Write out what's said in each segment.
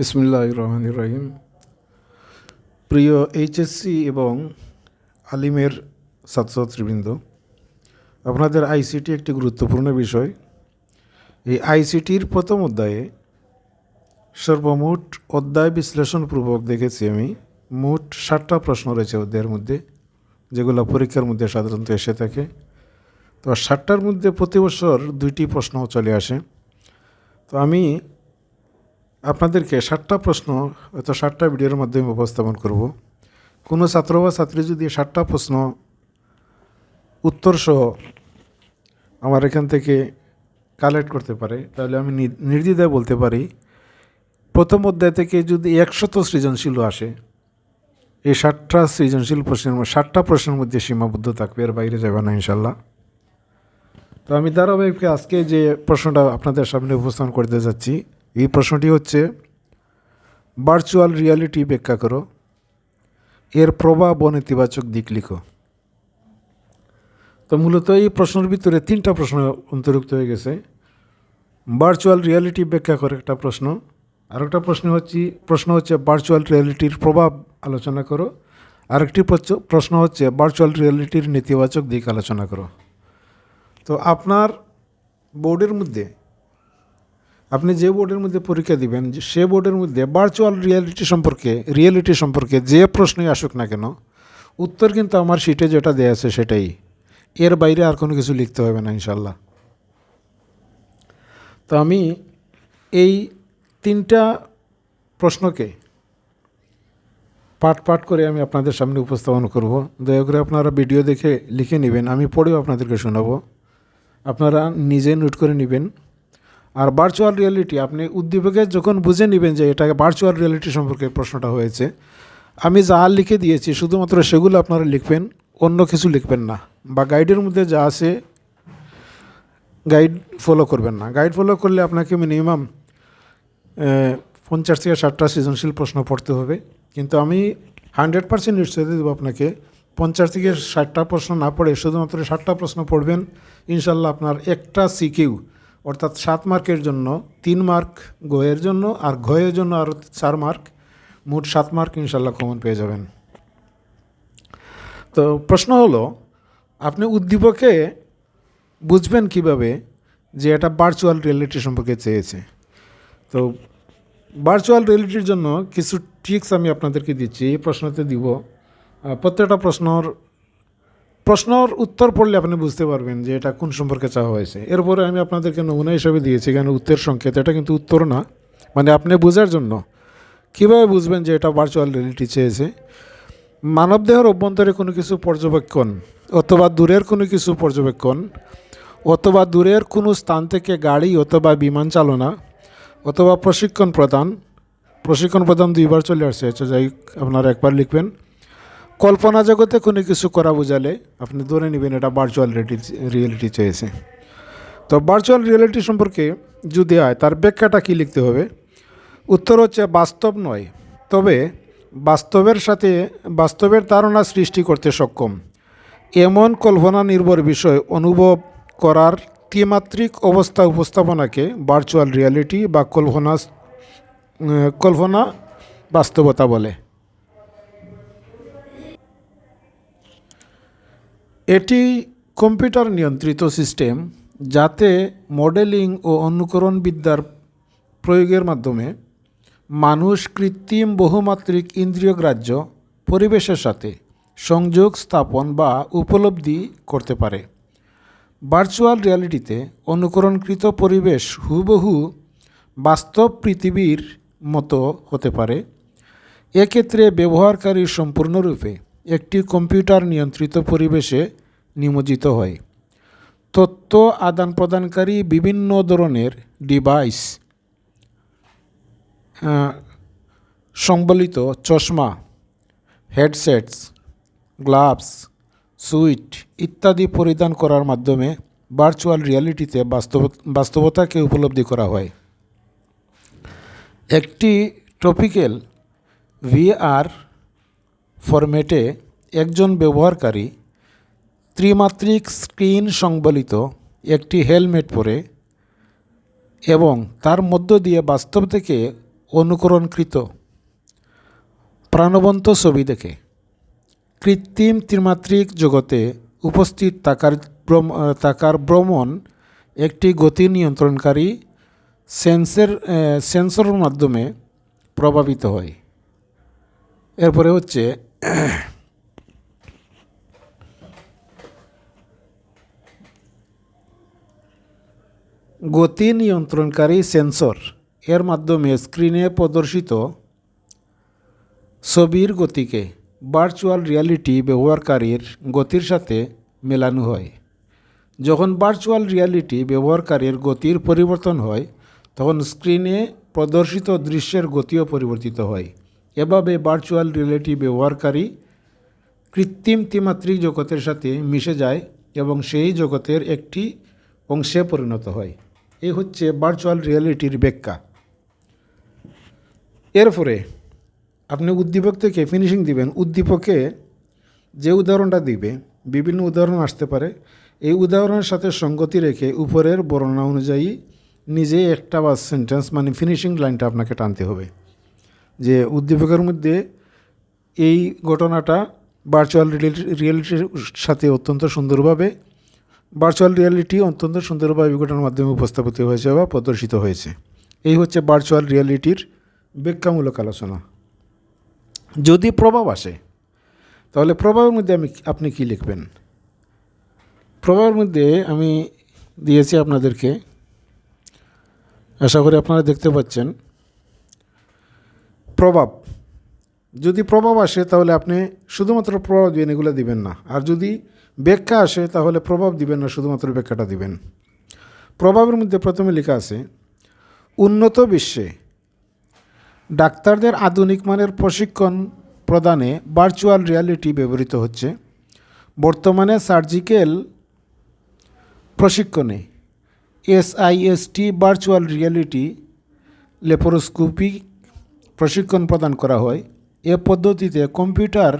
বিসমুল্লাহ রহমান রহিম প্রিয় এইচএসসি এবং আলিমের ছাত্রছাত্রীবৃন্দ, আপনাদের আইসিটি একটি গুরুত্বপূর্ণ বিষয়। এই আইসিটির প্রথম অধ্যায়ে সর্বমোট অধ্যায় বিশ্লেষণপূর্বক দেখেছি আমি। মোট ষাটটা প্রশ্ন রয়েছে অধ্যায়ের মধ্যে, যেগুলো পরীক্ষার মধ্যে সাধারণত এসে থাকে। তো ষাটটার মধ্যে প্রতি বছর দুইটি প্রশ্ন চলে আসে। তো আমি আপনাদেরকে ষাটটা প্রশ্ন, হয়তো ষাটটা ভিডিওর মাধ্যমে উপস্থাপন করব। কোনো ছাত্র বা ছাত্রী যদি ষাটটা প্রশ্ন উত্তরসহ আমার এখান থেকে কালেক্ট করতে পারে, তাহলে আমি নির্দ্বিধায় বলতে পারি, প্রথম অধ্যায় থেকে যদি একশত সৃজনশীল আসে, এই ষাটটা সৃজনশীল প্রশ্নের ষাটটা প্রশ্নের মধ্যে সীমাবদ্ধ থাকবে, এর বাইরে যাবে না ইনশাল্লাহ তো আমি ধারাবাহিক আজকে যে প্রশ্নটা আপনাদের সামনে উপস্থাপন করতে যাচ্ছি এই প্রশ্নটি হচ্ছে ভার্চুয়াল রিয়ালিটি ব্যাখ্যা করো। এর প্রভাব ও নেতিবাচক দিক লিখো। তো মূলত এই প্রশ্নের ভিতরে তিনটা প্রশ্ন অন্তর্ভুক্ত হয়ে গেছে। ভার্চুয়াল রিয়ালিটি ব্যাখ্যা করে একটা প্রশ্ন। আরেকটা প্রশ্ন হচ্ছে প্রশ্ন হচ্ছে ভার্চুয়াল রিয়ালিটির প্রভাব আলোচনা করো। আরেকটি প্রশ্ন হচ্ছে ভার্চুয়াল রিয়ালিটির নেতিবাচক দিক আলোচনা করো। তো আপনার বোর্ডের মধ্যে আপনি যে বোর্ডের মধ্যে পরীক্ষা দিবেন সে বোর্ডের মধ্যে ভার্চুয়াল রিয়ালিটি সম্পর্কে রিয়েলিটি সম্পর্কে যে প্রশ্নই আসুক না কেন, উত্তর কিন্তু আমার শিটে যেটা দেয়া আছে সেটাই। এর বাইরে আর কোনো কিছু লিখতে হবে না ইনশাল্লাহ তো আমি এই তিনটা প্রশ্নকে পাঠ পাঠ করে আমি আপনাদের সামনে উপস্থাপন করব। দয়া করে আপনারা ভিডিও দেখে লিখে নেবেন, আমি পড়েও আপনাদেরকে শোনাবো। আপনারা নিজে নোট করে নেবেন। আর ভার্চুয়াল রিয়ালিটি আপনি উদ্দীপকে যখন বুঝে নেবেন যে এটা ভার্চুয়াল রিয়ালিটি সম্পর্কে প্রশ্নটা হয়েছে, আমি যা লিখে দিয়েছি, শুধুমাত্র সেগুলো আপনারা লিখবেন, অন্য কিছু লিখবেন না। বা গাইডের মধ্যে যা আছে গাইড ফলো করবেন না। গাইড ফলো করলে আপনাকে মিনিমাম পঞ্চাশ থেকে ষাটটা সৃজনশীল প্রশ্ন পড়তে হবে। কিন্তু আমি হান্ড্রেড পার্সেন্ট নিশ্চয়তা দেবো আপনাকে, পঞ্চাশ থেকে ষাটটা প্রশ্ন না পড়ে শুধুমাত্র ষাটটা প্রশ্ন পড়বেন, ইনশাল্লাহ আপনার একটা সিকিউ অর্থাৎ সাত মার্কের জন্য তিন মার্ক গয়ের জন্য আর ঘয়ের জন্য আরও চার মার্ক, মোট সাত মার্ক ইনশাল্লাহ কমন পেয়ে যাবেন। তো প্রশ্ন হলো, আপনি উদ্দীপকে বুঝবেন কীভাবে যে এটা ভার্চুয়াল রিয়েলিটি সম্পর্কে চেয়েছে? তো ভার্চুয়াল রিয়েলিটির জন্য কিছু ট্রিক্স আমি আপনাদেরকে দিচ্ছি, এই প্রশ্নতে দিব। প্রত্যেকটা প্রশ্নর প্রশ্নর উত্তর পড়লে আপনি বুঝতে পারবেন যে এটা কোন সম্পর্কে চাওয়া হয়েছে। এরপরে আমি আপনাদেরকে নমুনা হিসাবে দিয়েছি কেন উত্তর সংকেত, এটা কিন্তু উত্তর না। মানে আপনি বোঝার জন্য কীভাবে বুঝবেন যে এটা ভার্চুয়াল রিয়েলিটি চেয়েছে? মানবদেহের অভ্যন্তরে কোনো কিছু পর্যবেক্ষণ অথবা দূরের কোনো কিছু পর্যবেক্ষণ অথবা দূরের কোনো স্থান থেকে গাড়ি অথবা বিমান চালনা অথবা প্রশিক্ষণ প্রদান প্রশিক্ষণ প্রদান দুইবার চলে আসছে। আচ্ছা যাই আপনারা একবার লিখবেন। কল্পনা জগতে কোনো কিছু করা বোঝালে আপনি ধরে নেবেন এটা ভার্চুয়াল রিয়েলিটি রিয়েলিটি চেয়েছে। তো ভার্চুয়াল রিয়েলিটি সম্পর্কে যদি হয়, তার ব্যাখ্যাটা কী লিখতে হবে? উত্তর হচ্ছে বাস্তব নয়, তবে বাস্তবের সাথে, বাস্তবের ধারণা সৃষ্টি করতে সক্ষম। এমন কল্পনা নির্ভর বিষয় অনুভব করার ত্রিমাত্রিক অবস্থা উপস্থাপনাকে ভার্চুয়াল রিয়ালিটি বা কল্পনা কল্পনা বাস্তবতা বলে। এটি কম্পিউটার নিয়ন্ত্রিত সিস্টেম যাতে মডেলিং ও অনুকরণ বিদ্যার প্রয়োগের মাধ্যমে মানুষ কৃত্রিম বহুমাত্রিক ইন্দ্রিয় গ্রাহ্য পরিবেশের সাথে সংযোগ স্থাপন বা উপলব্ধি করতে পারে। ভার্চুয়াল রিয়ালিটিতে অনুকরণকৃত পরিবেশ হুবহু বাস্তব পৃথিবীর মতো হতে পারে। এক্ষেত্রে ব্যবহারকারী সম্পূর্ণরূপে একটি কম্পিউটার নিয়ন্ত্রিত পরিবেশে নিমজ্জিত হয়। তথ্য আদান প্রদানকারী বিভিন্ন ধরনের ডিভাইস আহ, সংবলিত চশমা হেডসেটস গ্লাভস সুইট ইত্যাদি পরিধান করার মাধ্যমে ভার্চুয়াল রিয়ালিটিতে বাস্তব বাস্তবতাকে উপলব্ধি করা হয়। একটি টপিক্যাল ভিআর ফরম্যাটে একজন ব্যবহারকারী ত্রিমাত্রিক স্ক্রিন সংবলিত একটি হেলমেট পরে এবং তার মধ্য দিয়ে বাস্তব থেকে অনুকরণকৃত প্রাণবন্ত ছবি দেখে। কৃত্রিম ত্রিমাত্রিক জগতে উপস্থিত আহ, থাকার ভ্রমণ একটি গতি নিয়ন্ত্রণকারী সেন্সের সেন্সরের মাধ্যমে প্রভাবিত হয়। এরপরে হচ্ছে গতি নিয়ন্ত্রণকারী সেন্সর। এর মাধ্যমে স্ক্রিনে প্রদর্শিত ছবির গতিকে ভার্চুয়াল রিয়ালিটি ব্যবহারকারীর গতির সাথে মেলানো হয়। যখন ভার্চুয়াল রিয়ালিটি ব্যবহারকারীর গতির পরিবর্তন হয়, তখন স্ক্রিনে প্রদর্শিত দৃশ্যের গতিও পরিবর্তিত হয়। এভাবে ভার্চুয়াল রিয়ালিটি ব্যবহারকারী কৃত্রিম ত্রিমাত্রিক জগতের সাথে মিশে যায় এবং সেই জগতের একটি অংশে পরিণত হয়। এই হচ্ছে ভার্চুয়াল রিয়ালিটির ব্যাখ্যা। এরপরে আপনি উদ্দীপক থেকে ফিনিশিং দিবেন। উদ্দীপকে যে উদাহরণটা দিবে, বিভিন্ন উদাহরণ আসতে পারে। এই উদাহরণের সাথে সঙ্গতি রেখে উপরের বর্ণনা অনুযায়ী নিজে একটা বা সেন্টেন্স মানে ফিনিশিং লাইনটা আপনাকে টানতে হবে। যে উদ্দীপকের মধ্যে এই ঘটনাটা ভার্চুয়াল রিয়েলিটির সাথে অত্যন্ত সুন্দরভাবে ভার্চুয়াল রিয়ালিটি অত্যন্ত সুন্দরভাবে ঘটনার মাধ্যমে উপস্থাপিত হয়েছে বা প্রদর্শিত হয়েছে। এই হচ্ছে ভার্চুয়াল রিয়েলিটির ব্যাখ্যামূলক আলোচনা। যদি প্রভাব আসে, তাহলে প্রভাবের মধ্যে আমি আপনি কি লিখবেন? প্রভাবের মধ্যে আমি দিয়েছি আপনাদেরকে। আশা করি আপনারা দেখতে পাচ্ছেন। প্রভাব যদি প্রভাব আসে, তাহলে আপনি শুধুমাত্র প্রভাব দিবেন এগুলো দিবেন না। আর যদি ব্যাখ্যা আসে, তাহলে প্রভাব দিবেন না, শুধুমাত্র ব্যাখ্যাটা দিবেন। প্রভাবের মধ্যে প্রথমে লেখা আছে, উন্নত বিশ্বে ডাক্তারদের আধুনিক মানের প্রশিক্ষণ প্রদানে ভার্চুয়াল রিয়ালিটি ব্যবহৃত হচ্ছে। বর্তমানে সার্জিক্যাল প্রশিক্ষণে এসআইএসটি ভার্চুয়াল রিয়ালিটি লেপারোস্কোপিক প্রশিক্ষণ প্রদান করা হয়। এ পদ্ধতিতে কম্পিউটার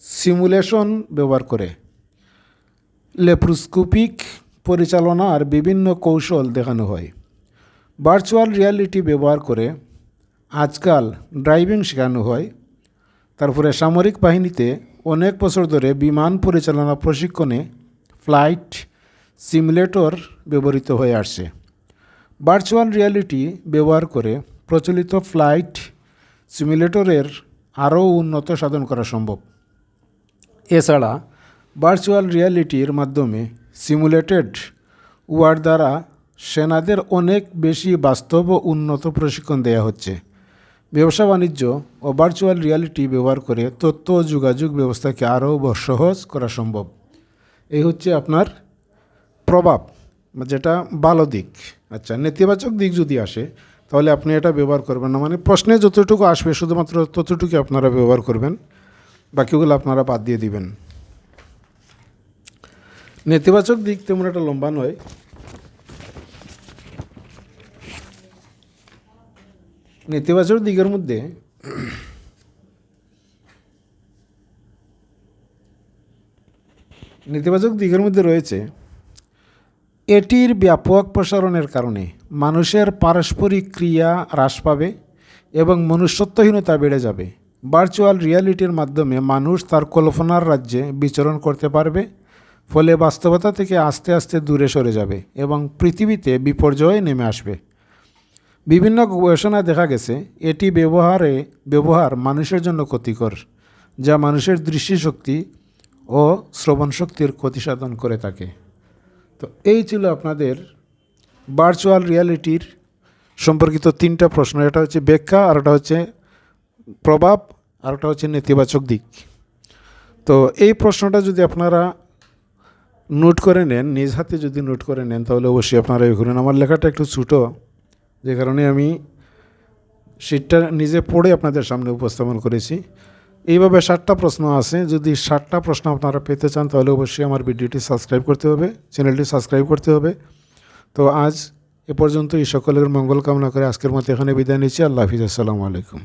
সিমুলেশন ব্যবহার করে। লেপ্রোস্কোপিক পরিচালনার বিভিন্ন কৌশল দেখানো হয়। ভার্চুয়াল রিয়ালিটি ব্যবহার করে আজকাল ড্রাইভিং শেখানো হয়। তারপরে সামরিক বাহিনীতে অনেক বছর ধরে বিমান পরিচালনা প্রশিক্ষণে ফ্লাইট সিমুলেটর ব্যবহৃত হয়ে আসছে। ভার্চুয়াল রিয়ালিটি ব্যবহার করে প্রচলিত ফ্লাইট সিমুলেটরের আরও উন্নত সাধন করা সম্ভব। এছাড়া ভার্চুয়াল রিয়ালিটির মাধ্যমে সিমুলেটেড ওয়ার দ্বারা সেনাদের অনেক বেশি বাস্তব ও উন্নত প্রশিক্ষণ দেওয়া হচ্ছে। ব্যবসা বাণিজ্য ও ভার্চুয়াল রিয়ালিটি ব্যবহার করে তথ্য ও যোগাযোগ ব্যবস্থাকে আরও সহজ করা সম্ভব। এই হচ্ছে আপনার প্রভাব, যেটা ভালো দিক। আচ্ছা নেতিবাচক দিক যদি আসে তাহলে আপনি এটা ব্যবহার করবেন না। মানে প্রশ্নে যতটুকু আসবে, শুধুমাত্র ততটুকু আপনারা ব্যবহার করবেন। বাকিগুলো আপনারা বাদ দিয়ে দিবেন। নেতিবাচক দিক তেমন একটা লম্বা নয়। নেতিবাচক দিকের মধ্যে নেতিবাচক দিকের মধ্যে রয়েছে, এটির ব্যাপক প্রসারণের কারণে। মানুষের পারস্পরিক ক্রিয়া হ্রাস পাবে এবং মনুষ্যত্বহীনতা বেড়ে যাবে। ভার্চুয়াল রিয়ালিটির মাধ্যমে মানুষ তার কল্পনার রাজ্যে বিচরণ করতে পারবে, ফলে বাস্তবতা থেকে আস্তে আস্তে দূরে সরে যাবে এবং পৃথিবীতে বিপর্যয় নেমে আসবে। বিভিন্ন গবেষণায় দেখা গেছে, এটি ব্যবহারে, ব্যবহার মানুষের জন্য ক্ষতিকর, যা মানুষের দৃষ্টিশক্তি ও শ্রবণ শক্তির ক্ষতি সাধন করে থাকে। তো এই ছিল আপনাদের ভার্চুয়াল রিয়ালিটির সম্পর্কিত তিনটা প্রশ্ন এটা হচ্ছে ব্যাখ্যা আর একটা হচ্ছে প্রভাব আর একটা হচ্ছে নেতিবাচক দিক। তো এই প্রশ্নটা যদি আপনারা নোট করে নেন, নিজ হাতে যদি নোট করে নেন, তাহলে অবশ্যই আপনারা এই করুন আমার লেখাটা একটু ছোটো, যে কারণে আমি শীটটা নিজে পড়ে আপনাদের সামনে উপস্থাপন করেছি। এইভাবে ষাটটা প্রশ্ন আছে, যদি ষাটটা প্রশ্ন আপনারা পেতে চান, তাহলে অবশ্যই আমার ভিডিওটি সাবস্ক্রাইব করতে হবে, চ্যানেলটি সাবস্ক্রাইব করতে হবে। তো আজ এ পর্যন্ত এই সকলের মঙ্গল কামনা করে আজকের মতো এখানে বিদায় নিচ্ছি। আল্লাহ হাফিজ। আসসালামু আলাইকুম।